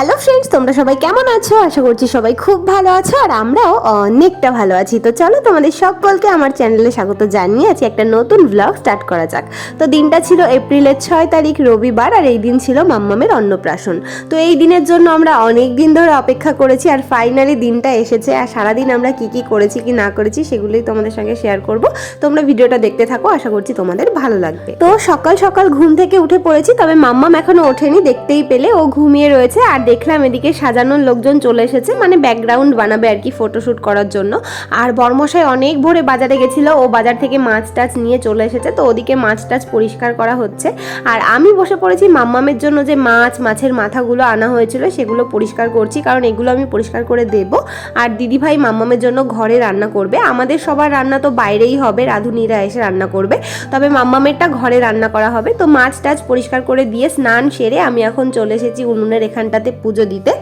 Hello friends তোমরা সবাই কেমন আছো? আশা করছি সবাই খুব ভালো আছো, আর আমরাও অনেকটা ভালো আছি। তো চলো তোমাদের সকলকে আমার চ্যানেলে স্বাগত জানিয়ে আছি একটা নতুন ব্লগ স্টার্ট করা যাক। তো দিনটা ছিল এপ্রিলের ছয় তারিখ, রবিবার, আর এই দিন ছিল মাম্মামের অন্নপ্রাশন। তো এই দিনের জন্য আমরা অনেক দিন ধরে অপেক্ষা করেছি, আর ফাইনালি দিনটা এসেছে, আর সারাদিন আমরা কি কি করেছি, কি না করেছি, সেগুলোই তোমাদের সঙ্গে শেয়ার করব। তোমরা ভিডিওটা দেখতে থাকো, আশা করছি তোমাদের ভালো লাগবে। তো সকাল সকাল ঘুম থেকে উঠে পড়েছি, তবে মাম্মাম এখনও ওঠেনি, দেখতেই পেলে। ও ঘুমিয়ে রয়েছে, আর দেখলাম এদিকে সাজানোর লোকজন চলে এসেছে মানে ব্যাকগ্রাউন্ড বানাবে আর কি ফটোশ্যুট করার জন্য। আর বর্মশাই অনেক ভোরে বাজারে গেছিল, ও বাজার থেকে মাছ টাছ নিয়ে চলে এসেছে, তো ওদিকে মাছ টাছ পরিষ্কার করা হচ্ছে। আর আমি বসে পড়েছি মাম্মামের জন্য যে মাছ, মাছের মাথাগুলো আনা হয়েছিল, সেগুলো পরিষ্কার করছি, কারণ এগুলো আমি পরিষ্কার করে দেব। আর দিদিভাই মাম্মামের জন্য ঘরে রান্না করবে। আমাদের সবার রান্না তো বাইরেই হবে, রাঁধুনিরা এসে রান্না করবে। তবে মাম্মামেরটা ঘরে রান্না করা হবে। তো মাছ টাছ পরিষ্কার করে দিয়ে স্নান সেরে আমি এখন চলে এসেছি উনুনের এখানটাতে পুজো দিতে।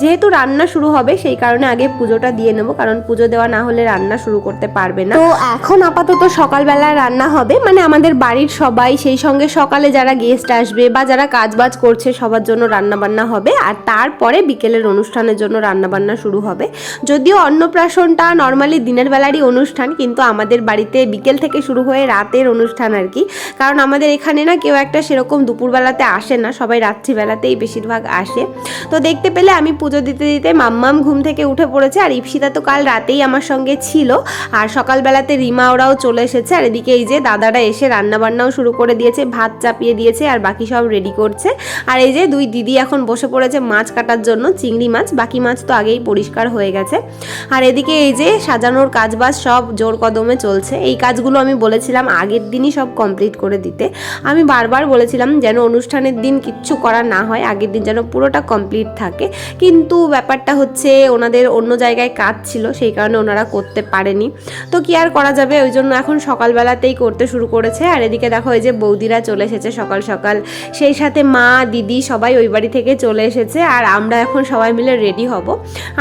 যেহেতু রান্না শুরু হবে, সেই কারণে আগে পুজোটা দিয়ে নেব, কারণ পুজো দেওয়া না হলে রান্না শুরু করতে পারবে না। তো এখন আপাতত সকালবেলা রান্না হবে মানে আমাদের বাড়ির সবাই, সেই সঙ্গে সকালে যারা গেস্ট আসবে বা যারা কাজবাজ করছে, সবার জন্য রান্না বান্না হবে। আর তারপরে বিকেলের অনুষ্ঠানের জন্য রান্না বান্না শুরু হবে। যদিও অন্নপ্রাশনটা নর্মালি দিনের বেলারই অনুষ্ঠান, কিন্তু আমাদের বাড়িতে বিকেল থেকে শুরু হয়ে রাতের অনুষ্ঠান আর কি। কারণ আমাদের এখানে না কেউ একটা সেরকম দুপুরবেলাতে আসে না, সবাই রাত্রিবেলাতেই বেশিরভাগ আসে। তো দেখতে পেলে আমি পুজো দিতে দিতে মাম্মাম ঘুম থেকে উঠে পড়েছে, আর ইপসিতা তো কাল রাতেই আমার সঙ্গে ছিল। আর সকালবেলাতে রিমা ওরাও চলে এসেছে, আর এদিকে এই যে দাদারা এসে রান্না বান্নাও শুরু করে দিয়েছে, ভাত চাপিয়ে দিয়েছে, আর বাকি সব রেডি করছে। আর এই যে দুই দিদি এখন বসে পড়েছে মাছ কাটার জন্য, চিংড়ি মাছ, বাকি মাছ তো আগেই পরিষ্কার হয়ে গেছে। আর এদিকে এই যে সাজানোর কাজবাজ সব জোর কদমে চলছে, এই কাজগুলো আমি বলেছিলাম আগের দিনই সব কমপ্লিট করে দিতে। আমি বারবার বলেছিলাম যেন অনুষ্ঠানের দিন কিচ্ছু করা না হয়, আগের দিন যেন পুরোটা কমপ্লিট থাকে। কিন্তু ব্যাপারটা হচ্ছে ওনাদের অন্য জায়গায় কাজ ছিল, সেই কারণে ওনারা করতে পারেনি। তো কি আর করা যাবে? ওই জন্য এখন সকালবেলাতেই করতে শুরু করেছে। আর এদিকে দেখো, এই যে বৌদিরা চলে এসেছে সকাল সকাল। সেই সাথে মা, দিদি সবাই ওই বাড়ি থেকে চলে এসেছে। আর আমরা এখন সবাই মিলে রেডি হব।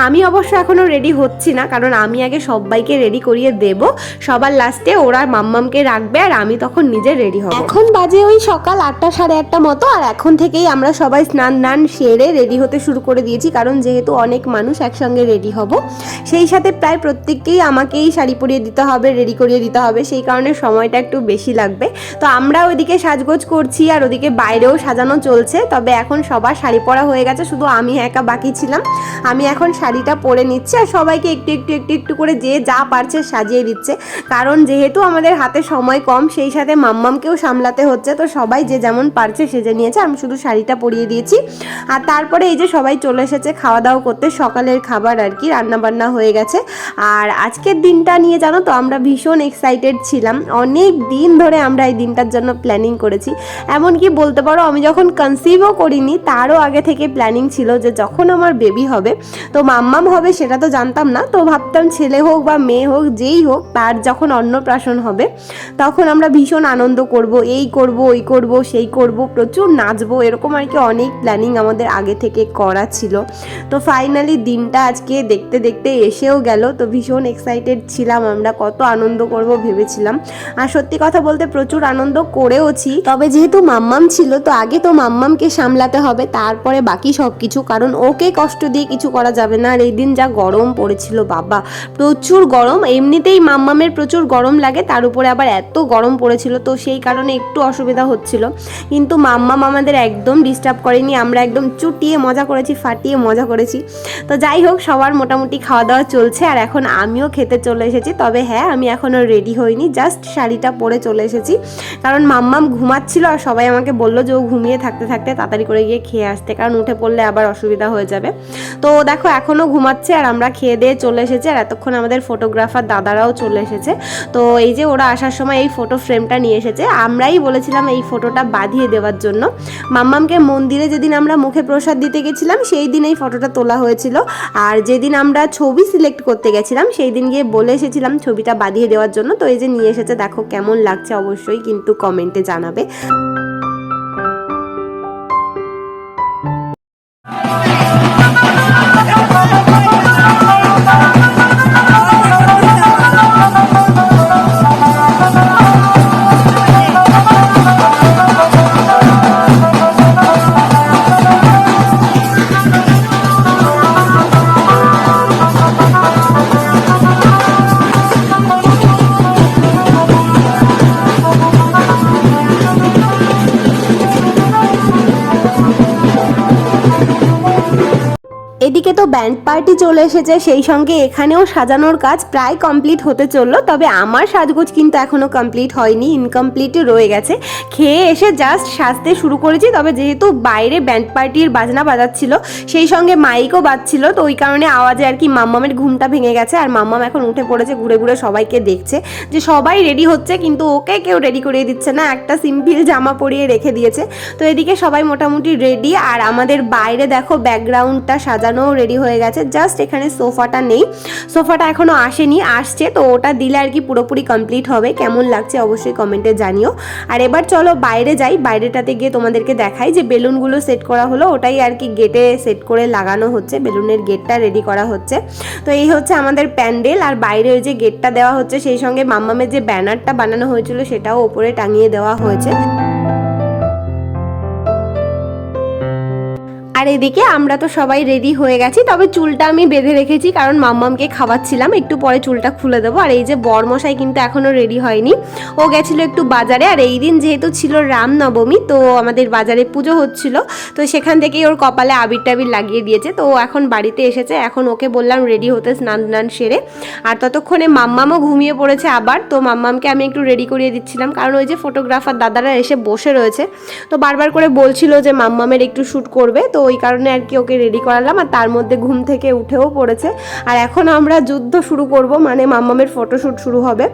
আমি অবশ্য এখনও রেডি হচ্ছি না, কারণ আমি আগে সবাইকে রেডি করিয়ে দেব। সবার লাস্টে ওরা মাম্মামকে রাখবে আর আমি তখন নিজে রেডি হব। এখন বাজে ওই সকাল আটটা সাড়ে আটটা মতো, আর এখন থেকেই আমরা সবাই স্নান দান সেরে রেডি হতে শুরু করে দিয়েছি, কারণ যেহেতু অনেক মানুষ একসঙ্গে রেডি হব। সেই সাথে প্রায় প্রত্যেককেই আমাকেই শাড়ি পরিয়ে দিতে হবে রেডি করিয়ে দিতে হবে, সেই কারণে সময়টা একটু বেশি লাগবে। তো আমরা ওইদিকে সাজগোজ করছি আর ওদিকে বাইরেও সাজানো চলছে, তবে এখন সবার শাড়ি পরা হয়ে গেছে, শুধু আমি একা বাকি ছিলাম। আমি এখন শাড়িটা পরে নিচ্ছি আর সবাইকে একটু একটু একটু একটু করে যে যা পারছে সাজিয়ে দিচ্ছে। কারণ যেহেতু আমাদের হাতে সময় কম, সেই সাথে মাম্মামকেও সামলাতে হচ্ছে, তো সবাই যে যেমন পারছে সেজে নিয়েছে, আমি শুধু শাড়িটা পরিয়ে দিয়েছি। আর তারপরে এই যে সবাই চলে এসেছে খাওয়া দাওয়া করতে, সকালের খাবার আর কি রান্না বান্না হয়ে গেছে। আর আজকের দিনটা নিয়ে জানো তো, আমরা ভীষণ এক্সাইটেড ছিলাম। অনেক দিন ধরে আমরা এই দিনটার জন্য প্ল্যানিং করেছি। এমনকি বলতে পারো, আমি যখন কনসিভও করিনি, তারও আগে থেকে প্ল্যানিং ছিল যে যখন আমার বেবি হবে, তো মাম্মাম হবে সেটা তো জানতাম না, তো ভাবতাম ছেলে হোক বা মেয়ে হোক, যেই হোক, তার যখন অন্নপ্রাশন হবে, তখন আমরা ভীষণ আনন্দ করব, এই করব, ওই করব, সেই করব, প্রচুর নাচবো, এরকম আর কি অনেক প্ল্যানিং আমাদের আগে থেকে করা ছিল। তো ফাইনালি দিনটা আজকে দেখতে দেখতে এসেও গেল। তো ভীষণ এক্সাইটেড ছিলাম আমরা, কত আনন্দ করব ভেবেছিলাম। আর সত্যি কথা বলতে প্রচুর আনন্দ করেওছি। তবে যেহেতু মাম্মাম ছিল, তো আগে তো মাম্মামকে সামলাতে হবে, তারপরে বাকি সব কিছু কারণ ওকে কষ্ট দিয়ে কিছু করা যাবে না। আর এই দিন যা গরম পড়েছিল, বাবা। প্রচুর গরম, এমনিতেই মাম্মামের প্রচুর গরম লাগে, তার উপরে আবার এত গরম পড়েছিল, তো সেই কারণে একটু অসুবিধা হচ্ছিল। কিন্তু মাম্মাম আমাদের একদম ডিস্টার্ব করেনি, আমরা একদম চুটিয়ে মজা করেছি, ফাটিয়ে মজা করেছি। তো যাই হোক, সবার মোটামুটি খাওয়া দাওয়া চলছে আর এখন আমিও খেতে চলে এসেছি। তবে হ্যাঁ আমি এখনও রেডি হইনি জাস্ট শাড়িটা পরে চলে এসেছি। কারণ মাম্মাম ঘুমাচ্ছিল আর সবাই আমাকে বলল যে ও ঘুমিয়ে থাকতে থাকতে তাড়াতাড়ি করে গিয়ে খেয়ে আসতে, কারণ উঠে পড়লে আবার অসুবিধা হয়ে যাবে। তো দেখো এখনও ঘুমাচ্ছে আর আমরা খেয়ে দিয়ে চলে এসেছি আর এতক্ষণ আমাদের ফটোগ্রাফার দাদারাও চলে এসেছে। তো এই যে ওরা আসার সময় এই ফটো ফ্রেমটা নিয়ে এসেছে। আমরাই বলেছিলাম এই ফটোটা বাঁধিয়ে দেওয়ার জন্য। মাম্মামকে মন্দিরে যেদিন আমরা মুখে প্রসাদ দিতে গেছিলাম, সেই দিন এই ফটোটা তোলা হয়েছিল। আর যেদিন আমরা ছবি সিলেক্ট করতে গেছিলাম, সেই দিন গিয়ে বলে এসেছিলাম ছবিটা বাঁধিয়ে দেওয়ার জন্য। তো এই যে নিয়ে এসেছে, দেখো কেমন লাগছে অবশ্যই কিন্তু কমেন্টে জানাবে। ব্যান্ড পার্টি চলে এসেছে, সেই সঙ্গে এখানেও সাজানোর কাজ প্রায় কমপ্লিট হতে চলল, তবে আমার সাজগোজ কিন্তু এখনও কমপ্লিট হয়নি ইনকমপ্লিটই রয়ে গেছে। খেয়ে এসে জাস্ট সাজতে শুরু করেছি, তবে যেহেতু বাইরে ব্যান্ড পার্টির বাজনা বাজাচ্ছিল, সেই সঙ্গে মাইকও বাজছিল, তো ওই কারণে আওয়াজে আর কি মাম্মামের ঘুমটা ভেঙে গেছে, আর মাম্মাম এখন উঠে পড়েছে, ঘুরে ঘুরে সবাইকে দেখছে, যে সবাই রেডি হচ্ছে, কিন্তু ওকে কেউ রেডি করিয়ে দিচ্ছে না, একটা সিম্পল জামা পরিয়ে রেখে দিয়েছে। তো এদিকে সবাই মোটামুটি রেডি আর আমাদের বাইরে দেখো ব্যাকগ্রাউন্ডটা সাজানোও রেডি হয়ে গেছে। জাস্ট এখানে সোফাটা নেই। সোফাটা এখনও আসেনি, আসছে। তো ওটা দিলে আর কি পুরোপুরি কমপ্লিট হবে। কেমন লাগছে অবশ্যই কমেন্টে জানিও। আর এবার চলো বাইরে যাই। বাইরেটাতে গিয়ে তোমাদেরকে দেখাই যে বেলুনগুলো সেট করা হলো। ওটাই আর কি গেটে সেট করে লাগানো হচ্ছে। বেলুনের গেটটা রেডি করা হচ্ছে। তো এই হচ্ছে আমাদের প্যান্ডেল। আর বাইরে ওই যে গেটটা দেওয়া হচ্ছে, সেই সঙ্গে মাম্মামের যে ব্যানারটা বানানো হয়েছিল, সেটাও ওপরে টাঙিয়ে দেওয়া হয়েছে। আর এদিকে আমরা তো সবাই রেডি হয়ে গেছি, তবে চুলটা আমি বেঁধে রেখেছি, কারণ মাম্মামকে খাওয়াচ্ছিলাম। একটু পরে চুলটা খুলে দেবো। আর এই যে বরমশাই কিন্তু এখনও রেডি হয়নি। ও গেছিল একটু বাজারে, আর এই দিন যেহেতু ছিল রামনবমী, তো আমাদের বাজারে পুজো হচ্ছিল, তো সেখান থেকেই ওর কপালে আবির টাবির লাগিয়ে দিয়েছে। তো ও এখন বাড়িতে এসেছে, এখন ওকে বললাম রেডি হতে স্নান টান সেরে। আর ততক্ষণে মাম্মামও ঘুমিয়ে পড়েছে আবার, তো মাম্মামকে আমি একটু রেডি করিয়ে দিচ্ছিলাম, কারণ ওই যে ফটোগ্রাফার দাদারা এসে বসে রয়েছে। তো বারবার করে বলছিল যে মাম্মামের একটু শ্যুট করবে, তো ওই কারণে আর কি ওকে রেডি করালাম আর তার মধ্যে ঘুম থেকে উঠেও পড়েছে। আর এখন আমরা যুদ্ধ শুরু করব মানে মাম্মামের ফটোশ্যুট শুরু হবে।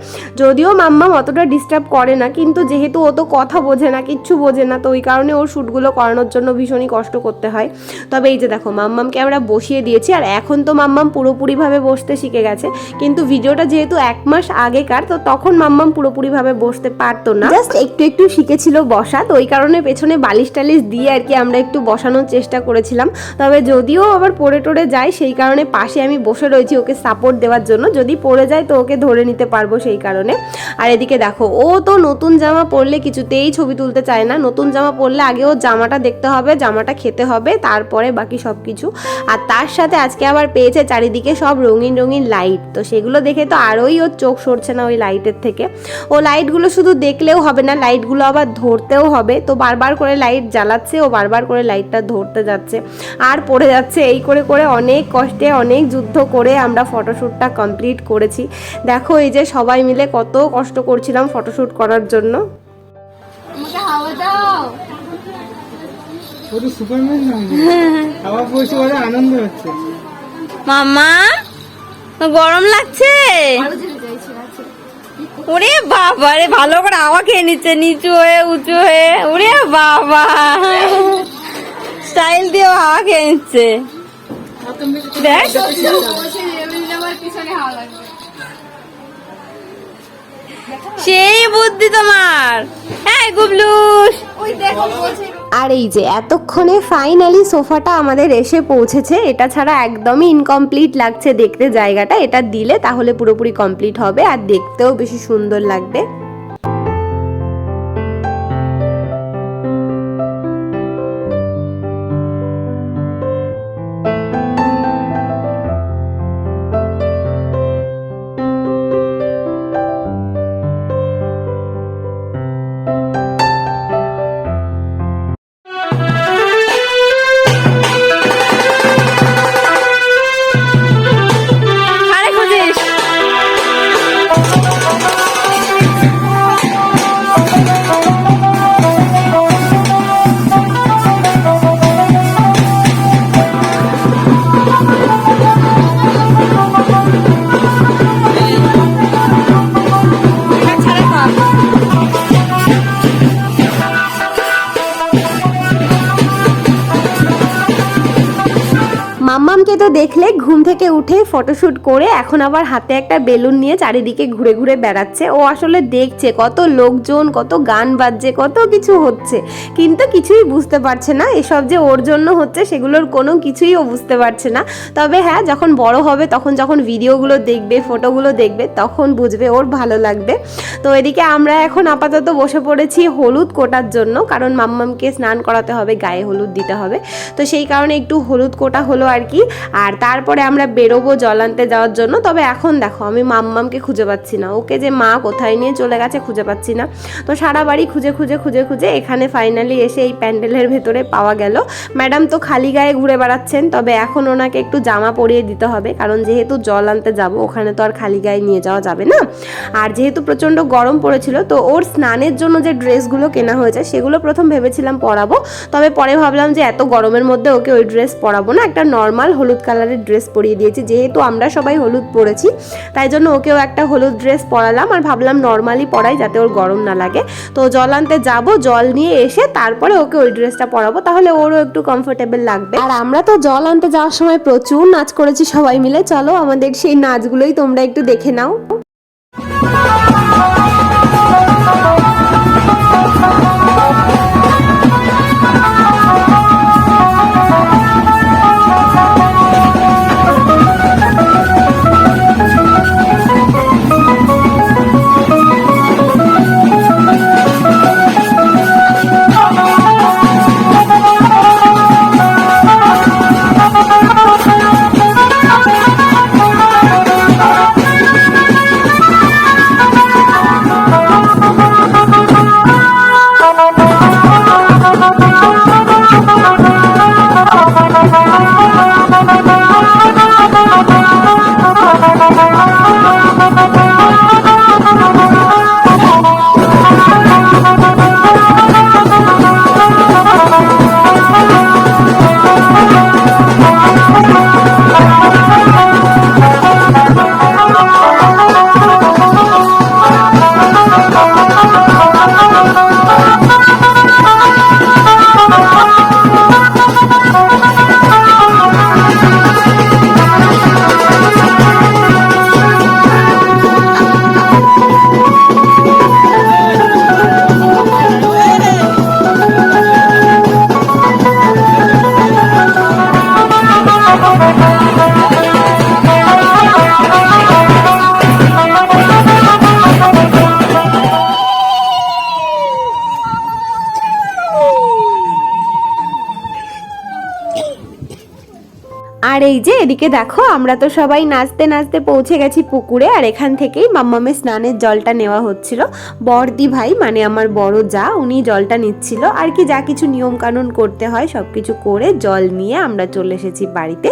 যদিও মাম্মাম অতটা ডিস্টার্ব করে না, কিন্তু যেহেতু ও তো কথা বোঝে না, কিচ্ছু বোঝে না, তো ওই কারণে ওর শ্যুটগুলো করানোর জন্য ভীষণই কষ্ট করতে হয়। তবে এই যে দেখো, মাম্মামকে আমরা বসিয়ে দিয়েছি, আর এখন তো মাম্মাম পুরোপুরিভাবে বসতে শিখে গেছে। কিন্তু ভিডিওটা যেহেতু এক মাস আগেকার, তো তখন মাম্মাম পুরোপুরিভাবে বসতে পারতো না। জাস্ট একটু একটু শিখেছিল বসা, তো ওই কারণে পেছনে বালিশ টালিশ দিয়ে আর কি আমরা একটু বসানোর চেষ্টা করেছিলাম। তবে যদিও আবার পড়ে টড়ে যায়, সেই কারণে পাশে আমি বসে রয়েছি ওকে সাপোর্ট দেওয়ার জন্য। যদি পড়ে যায় তো ওকে ধরে নিতে পারব সেই কারণে। আর এদিকে দেখো, ও তো নতুন জামা পরলে কিছুতেই ছবি তুলতে চায় না। নতুন জামা পরলে আগে ও জামাটা দেখতে হবে, জামাটা খেতে হবে, তারপরে বাকি সব কিছু আর তার সাথে আজকে আবার পেয়েছে চারিদিকে সব রঙিন রঙিন লাইট তো সেগুলো দেখে তো আরোই ওর চোখ সরছে না ওই লাইটের থেকে। ও লাইটগুলো শুধু দেখলেও হবে না লাইটগুলো আবার ধরতেও হবে। তো বারবার করে লাইট জ্বালাচ্ছে, ও বারবার করে লাইটটা ধরতে যাচ্ছে। আর পড়ে যাচ্ছে এই করে করে অনেক কষ্টে অনেক যুদ্ধ করে আমরা ফটোশ্যুটটা কমপ্লিট করেছি। দেখো এই যে সবাই মিলে কত কষ্ট করছিলাম ফটোশ্যুট করার জন্য। আমাকে হাওয়া দাও। ও সুপারম্যান না? বসে ওরা আনন্দ হচ্ছে। মামা গরম লাগছে? ওরে বাবা রে ভালো করে হাওয়া খেয়ে নিচ্ছে নিচু হয়ে উঁচু হয়ে। ওরে বাবা। স্টাইল দিয়ে হাওয়া খেয়ে নিচ্ছে। সেই বুদ্ধি তোমার। হ্যাঁ গুবলুস আর এই যে এতক্ষণে ফাইনালি সোফাটা আমাদের এসে পৌঁছেছে, এটা ছাড়া একদমই ইনকমপ্লিট লাগছে দেখতে। জায়গাটা এটা দিলে তাহলে পুরোপুরি কমপ্লিট হবে, আর দেখতেও বেশি সুন্দর লাগবে। তো দেখলে ঘুম থেকে উঠে ফটোশ্যুট করে এখন আবার হাতে একটা বেলুন নিয়ে চারিদিকে ঘুরে ঘুরে বেড়াচ্ছে। ও আসলে দেখছে কত লোকজন, কত গান বাজছে, কত কিছু হচ্ছে। কিন্তু কিছুই বুঝতে পারছে না। এসব যে ওর জন্য হচ্ছে সেগুলোর কোনো কিছুই ও বুঝতে পারছে না। তবে হ্যাঁ যখন বড় হবে, তখন যখন ভিডিওগুলো দেখবে, ফটোগুলো দেখবে, তখন বুঝবে ওর ভালো লাগবে। তো এদিকে আমরা এখন আপাতত বসে পড়েছি হলুদ কোটার জন্য, কারণ মাম্মামকে স্নান করাতে হবে, গায়ে হলুদ দিতে হবে। তো সেই কারণে একটু হলুদ কোটা হলো আর কি। আর তারপরে আমরা বেরোবো জল আনতে যাওয়ার জন্য। তবে এখন দেখো, আমি মাম্মামকে খুঁজে পাচ্ছি না। ওকে যে মা কোথায় নিয়ে চলে গেছে খুঁজে পাচ্ছি না। তো সারা বাড়ি খুঁজে খুঁজে খুঁজে খুঁজে এখানে ফাইনালি এসে এই প্যান্ডেলের ভেতরে পাওয়া গেল। ম্যাডাম তো খালি গায়ে ঘুরে বেড়াচ্ছেন, তবে এখন ওনাকে একটু জামা পরিয়ে দিতে হবে। কারণ যেহেতু জল আনতে যাব, ওখানে তো আর খালি গায়ে নিয়ে যাওয়া যাবে না। আর যেহেতু প্রচণ্ড গরম পড়েছিল, তো ওর স্নানের জন্য যে ড্রেসগুলো কেনা হয়েছে, সেগুলো প্রথম ভেবেছিলাম পরাবো। তবে পরে ভাবলাম যে এত গরমের মধ্যে ওকে ওই ড্রেস পরাবো না। একটা নর্মাল হলুদ কালারের ড্রেস পরিয়ে দিয়েছি। যেহেতু আমরা সবাই হলুদ পরেছি, তাই জন্য ওকেও একটা হলুদ ড্রেস পরালাম আর ভাবলাম নর্মালি পরাই যাতে ওর গরম না লাগে। তো জল আনতে যাব, জল নিয়ে এসে তারপরে ওকে ওই ড্রেসটা পরাবো, তাহলে ওরও একটু কমফোর্টেবল লাগবে। আর আমরা তো জল আনতে যাওয়ার সময় প্রচুর নাচ করেছি সবাই মিলে। চলো আমাদের সেই নাচগুলোই তোমরা একটু দেখে নাও। এই যে, এদিকে দেখো, আমরা তো সবাই নাচতে নাচতে পৌঁছে গেছি পুকুরে, আর এখান থেকেই মাম্মামে স্নানের জলটা নেওয়া হচ্ছিল। বড়দি ভাই মানে আমার বড় যা, উনি জলটা নিচ্ছিল। আর কি, যা কিছু নিয়ম কানুন করতে হয় সব কিছু করে জল নিয়ে আমরা চলে এসেছি বাড়িতে।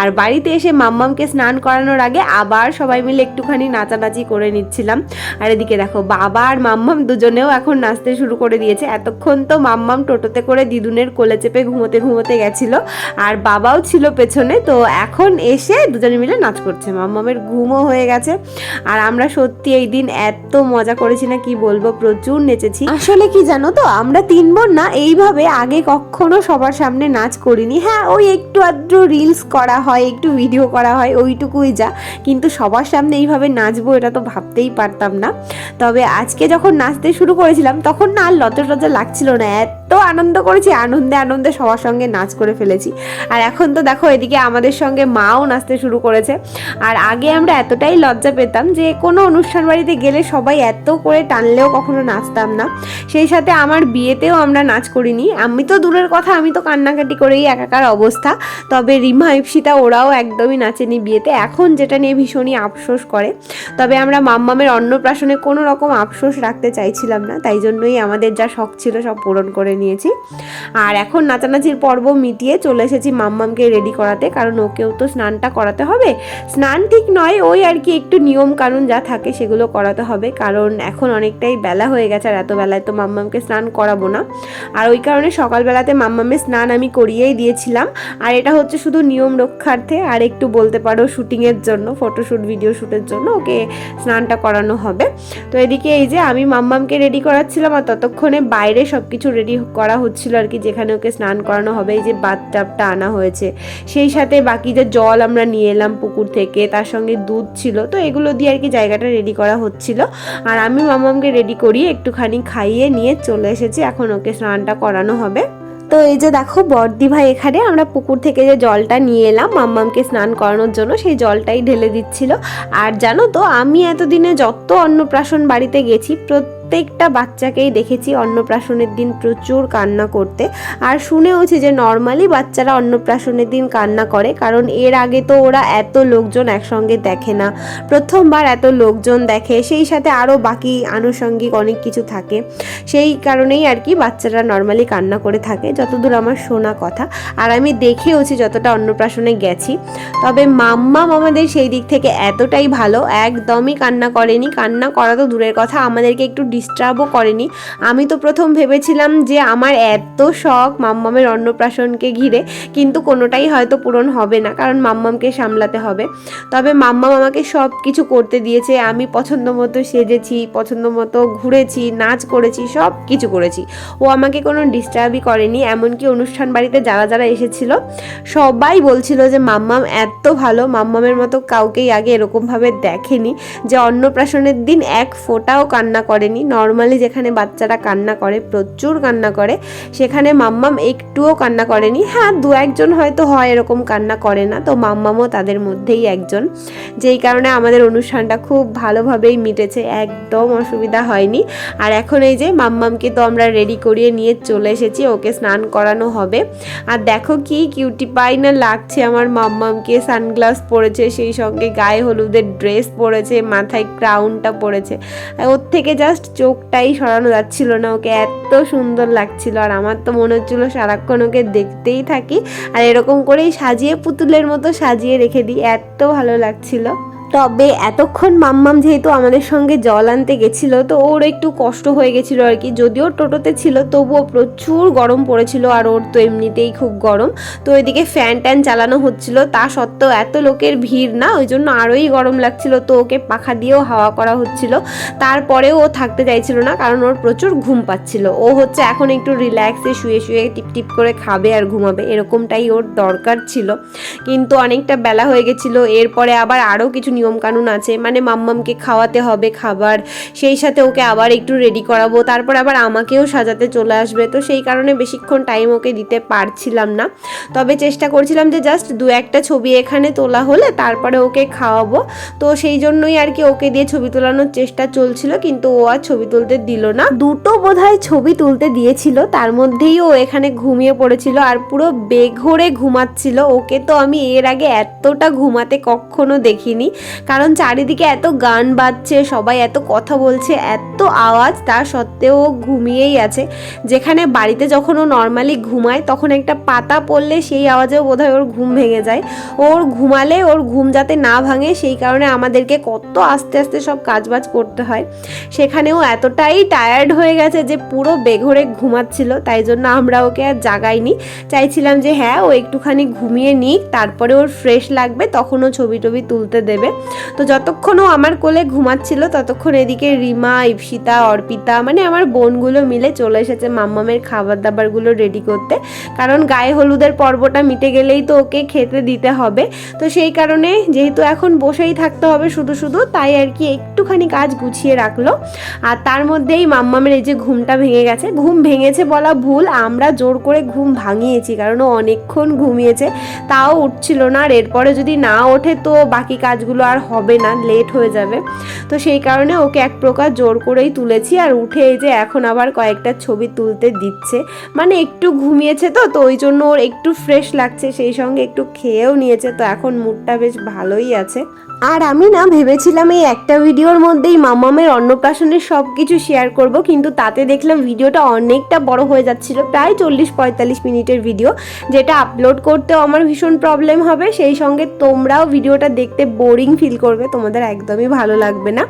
আর বাড়িতে এসে মাম্মামকে স্নান করানোর আগে আবার সবাই মিলে একটুখানি নাচানাচি করে নিচ্ছিলাম। আর এদিকে দেখো, বাবা আর মাম্মাম দুজনেও এখন নাচতে শুরু করে দিয়েছে। এতক্ষণ তো মাম্মাম টোটোতে করে দিদুনের কোলে চেপে ঘুমোতে ঘুমোতে গেছিল। আর বাবাও ছিল পেছনে, তো এখন এসে দুজনে মিলে নাচ করছে। মাম্মামের ঘুমও হয়ে গেছে। আর আমরা সত্যি এই দিন এত মজা করেছি না, কি বলব? প্রচুর নেচেছি। আসলে কি জানো তো? আমরা তিন বোন না, এইভাবে আগে কখনো সবার সামনে নাচ করিনি। হ্যাঁ ওই একটু আধটু রিলস করা হয়, একটু ভিডিও করা হয়, ওইটুকুই যা। কিন্তু সবার সামনে এইভাবে নাচবো এটা তো ভাবতেই পারতাম না। তবে আজকে যখন নাচতে শুরু করেছিলাম, তখন না আর লজ্জা টজ্জা লাগছিল না। এত আনন্দ করেছি, আনন্দে আনন্দে সবার সঙ্গে নাচ করে ফেলেছি। আর এখন তো দেখো এদিকে আমাদের সঙ্গে মাও নাচতে শুরু করেছে। আর আগে আমরা এতটাই লজ্জা পেতাম যে কোনো অনুষ্ঠান বাড়িতে গেলে সবাই এত করে টানলেও কখনো নাচতাম না। সেই সাথে আমার বিয়েতেও আমরা নাচ করিনি। আমি তো দূরের কথা, আমি তো কান্নাকাটি করেই একাকার অবস্থা। তবে রিমা, ইপসিতা ওরাও একদমই নাচেনি বিয়েতে। এখন যেটা নিয়ে ভীষণই আফসোস করে। তবে আমরা মাম্মামের অন্নপ্রাশনে কোনো রকম আফসোস রাখতে চাইছিলাম না। তাই জন্যই আমাদের যা শখ ছিল সব পূরণ করে নিয়েছি। আর এখন নাচানাচির পর্ব মিটিয়ে চলে এসেছি মাম্মামকে রেডি করাতে, কারণ ওকেও তো স্নানটা করাতে হবে। স্নান ঠিক নয়, ওই আর কি একটু নিয়ম কানুন যা থাকে সেগুলো করাতে হবে, কারণ এখন অনেকটাই বেলা হয়ে গেছে আর এত বেলায় তো মাম্মামকে স্নান করাবো না। আর ওই কারণে সকালবেলাতে মাম্মামের স্নান আমি করিয়েই দিয়েছিলাম। আর এটা হচ্ছে শুধু নিয়ম রক্ষার্থে, আর একটু বলতে পারো শুটিংয়ের জন্য ফটোশ্যুট ভিডিও শ্যুটের জন্য ওকে স্নানটা করানো হবে। তো এদিকে এই যে আমি মাম্মামকে রেডি করাচ্ছিলাম আর ততক্ষণে বাইরে সব কিছু রেডি করা হচ্ছিল আর কি, যেখানে ওকে স্নান করানো হবে, এই যে বাথটাবটা আনা হয়েছে। সেই সাথে বাকি যে জল আমরা নিয়ে এলাম পুকুর থেকে, তার সঙ্গে দুধ ছিল, তো এগুলো দিয়ে আর কি জায়গাটা রেডি করা হচ্ছিল। আর আমি মামামকে রেডি করিয়ে একটুখানি খাইয়ে নিয়ে চলে এসেছি, এখন ওকে স্নানটা করানো হবে। তো এই যে দেখো, বর্দি ভাই এখানে, আমরা পুকুর থেকে যে জলটা নিয়ে এলাম মাম্মামকে স্নান করানোর জন্য, সেই জলটাই ঢেলে দিচ্ছিল। আর জানো তো, আমি এতদিনে যত অন্নপ্রাশন বাড়িতে গেছি, প্রত্যেক প্রত্যেকটা বাচ্চাকেই দেখেছি অন্নপ্রাশনের দিন প্রচুর কান্না করতে। আর শুনেওছি যে নর্মালি বাচ্চারা অন্নপ্রাশনের দিন কান্না করে, কারণ এর আগে তো ওরা এত লোকজন একসঙ্গে দেখে না। প্রথমবার এত লোকজন দেখে, সেই সাথে আরও বাকি আনুষঙ্গিক অনেক কিছু থাকে। সেই কারণেই আর কি বাচ্চারা নর্মালি কান্না করে থাকে, যতদূর আমার শোনা কথা। আর আমি দেখেওছি যতটা অন্নপ্রাশনে গেছি। তবে মাম্মাম আমাদের সেই দিক থেকে এতটাই ভালো, একদমই কান্না করেনি। কান্না করা তো দূরের কথা, আমাদেরকে একটু ডিস্টার্বও করেনি। আমি তো প্রথম ভেবেছিলাম যে আমার এত শখ মাম্মামের অন্নপ্রাশনকে ঘিরে, কিন্তু কোনোটাই হয়তো পূরণ হবে না, কারণ মাম্মামকে সামলাতে হবে। তবে মাম্মাম আমাকে সব কিছু করতে দিয়েছে, আমি পছন্দ মতো সেজেছি, পছন্দ মতো ঘুরেছি, নাচ করেছি সব কিছু করেছি। ও আমাকে কোনো ডিস্টার্বই করেনি, এমনকি অনুষ্ঠান বাড়িতে যারা যারা এসেছিল, সবাই বলছিল যে মাম্মাম এত ভালো, মাম্মামের মতো কাউকেই আগে এরকমভাবে দেখেনি, যে অন্নপ্রাশনের দিন এক ফোঁটাও কান্না করেনি নর্মালি যেখানে বাচ্চারা কান্না করে, প্রচুর কান্না করে, সেখানে মাম্মাম একটুও কান্না করেনি। হ্যাঁ দু একজন হয়তো হয় এরকম কান্না করে না, তো মাম্মামও তাদের মধ্যেই একজন। যেই কারণে আমাদের অনুষ্ঠানটা খুব ভালোভাবেই মিটেছে, একদম অসুবিধা হয়নি। আর এখন এই যে মাম্মামকে তো আমরা রেডি করিয়ে নিয়ে চলে এসেছি, ওকে স্নান করানো হবে। আর দেখো কি কিউটি পাই না লাগছে আমার মাম্মামকে সানগ্লাস পরেছে, সেই সঙ্গে গায়ে হলুদের ড্রেস পরেছে, মাথায় ক্রাউনটা পরেছে। ওর থেকে জাস্ট চোখটাই সরানো যাচ্ছিল না, ওকে এত সুন্দর লাগছিল। আর আমার তো মনে হচ্ছিল সারাক্ষণ ওকে দেখতেই থাকি। আর এরকম করেই সাজিয়ে পুতুলের মতো সাজিয়ে রেখে দিই, এত ভালো লাগছিল। তবে এতক্ষণ মাম্মাম যেহেতু আমাদের সঙ্গে জল আনতে গেছিল, তো ওর একটু কষ্ট হয়ে গেছিল আর কি। যদিও টোটোতে ছিল, তবুও প্রচুর গরম পড়েছিল আর ওর তো এমনিতেই খুব গরম। তো ওইদিকে ফ্যান ট্যান চালানো হচ্ছিল, তা সত্ত্বেও এত লোকের ভিড় না, ওই জন্য আরোই গরম লাগছিল। তো ওকে পাখা দিয়েও হাওয়া করা হচ্ছিল। তারপরেও ও থাকতে চাইছিল না, কারণ ওর প্রচুর ঘুম পাচ্ছিল। ও হচ্ছে এখন একটু রিল্যাক্সে শুয়ে শুয়ে টিপ টিপ করে খাবে আর ঘুমাবে, এরকমটাই ওর দরকার ছিল। কিন্তু অনেকটা বেলা হয়ে গেছিল, এরপরে আবার আরও কিছু নিয়মকানুন আছে মানে মাম্মামকে খাওয়াতে হবে খাবার, সেই সাথে ওকে আবার একটু রেডি করাবো, তারপর আবার আমাকেও সাজাতে চলে আসবে, তো সেই কারণে বেশিক্ষণ টাইম ওকে দিতে পারছিলাম না। তবে চেষ্টা করছিলাম যে জাস্ট দু একটা ছবি এখানে তোলা হলে তারপরে ওকে খাওয়াবো, তো সেই জন্যই আর কি ওকে দিয়ে ছবি তোলানোর চেষ্টা চলছিল, কিন্তু ও আর ছবি তুলতে দিল না। দুটো বোধহয় ছবি তুলতে দিয়েছিল, তার মধ্যেই ও এখানে ঘুমিয়ে পড়েছিল আর পুরো বেঘরে ঘুমাচ্ছিল, ওকে তো আমি এর আগে এতটা ঘুমাতে কখনো দেখিনি। কারণ চারিদিকে এত গান বাজছে, সবাই এত কথা বলছে, এত আওয়াজ তা সত্ত্বেও ঘুমিয়েই আছে। যেখানে বাড়িতে যখন ও নর্মালি ঘুমায়, তখন একটা পাতা পড়লে সেই আওয়াজেও বোধহয় ওর ঘুম ভেঙে যায়। ওর ঘুমালে ওর ঘুম যাতে না ভাঙে, সেই কারণে আমাদেরকে কত আস্তে আস্তে সব কাজবাজ করতে হয়। সেখানেও এতটাই টায়ার্ড হয়ে গেছে যে পুরো বেঘরে ঘুমাচ্ছিল, তাই জন্য আমরা ওকে আর জাগাইনি। চাইছিলাম যে হ্যাঁ ও একটুখানি ঘুমিয়ে নিক, তারপরে ওর ফ্রেশ লাগবে, তখন ও ছবি টবি তুলতে দেবে। তো যতক্ষণ ও আমার কোলে ঘুমাচ্ছিল, ততক্ষণ এদিকে রিমা ইপসিতা অর্পিতা মানে আমার বোনগুলো মিলে চলে এসেছে মাম্মামের খাবার দাবারগুলো রেডি করতে। কারণ গায়ে হলুদের পর্বটা মিটে গেলেই তো ওকে খেতে দিতে হবে। তো সেই কারণে যেহেতু এখন বসেই থাকতে হবে শুধু শুধু, তাই আর কি একটুখানি কাজ গুছিয়ে রাখল। আর তার মধ্যেই মাম্মামের এই যে ঘুমটা ভেঙে গেছে, ঘুম ভেঙেছে বলা ভুল, আমরা জোর করে ঘুম ভাঙিয়েছি, কারণ ও অনেকক্ষণ ঘুমিয়েছে, তাও উঠছিল না। আর এরপরে যদি না ওঠে, তো বাকি কাজগুলো আর হবে না লেট হয়ে যাবে। তো সেই কারণে ওকে এক প্রকার জোর করেই তুলেছি আর উঠে এই যে এখন আবার কয়েকটা ছবি তুলতে দিচ্ছে। মানে একটু ঘুমিয়েছে তো তো ওই জন্য ওর একটু ফ্রেশ লাগছে, সেই সঙ্গে একটু খেয়েও নিয়েছে। তো এখন মুডটা বেশ ভালোই আছে। আর আমি না ভেবেছিলাম এই একটা ভিডিওর মধ্যেই মামামের অন্নপ্রাশনের সব কিছু শেয়ার করব, কিন্তু তাতে দেখলাম ভিডিওটা অনেকটা বড় হয়ে যাচ্ছিল, প্রায় চল্লিশ পঁয়তাল্লিশ মিনিটের ভিডিও যেটা আপলোড করতেও আমার ভীষণ প্রবলেম হবে। সেই সঙ্গে তোমরাও ভিডিওটা দেখতে বোরিং ফিল করবে, তোমাদের একদমই ভালো লাগবে না।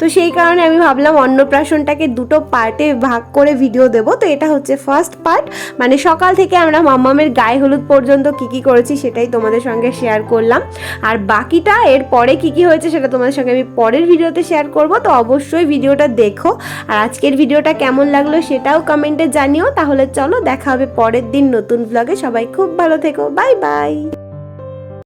তো সেই কারণে আমি ভাবলাম অন্নপ্রাশনটাকে দুটো পার্টে ভাগ করে ভিডিও দেবো। তো এটা হচ্ছে ফার্স্ট পার্ট মানে সকাল থেকে আমরা মাম্মামের গায়ে হলুদ পর্যন্ত কি কি করেছি সেটাই তোমাদের সঙ্গে শেয়ার করলাম। আর বাকিটা এর পরে কি কি হয়েছে সেটা তোমাদের সঙ্গে আমি পরের ভিডিওতে শেয়ার করব, তো অবশ্যই ভিডিওটা দেখো। আর আজকের ভিডিওটা কেমন লাগল সেটাও কমেন্টে জানিও, তাহলে চলো দেখা হবে পরের দিন নতুন ব্লগে সবাই খুব ভালো থেকো বাই বাই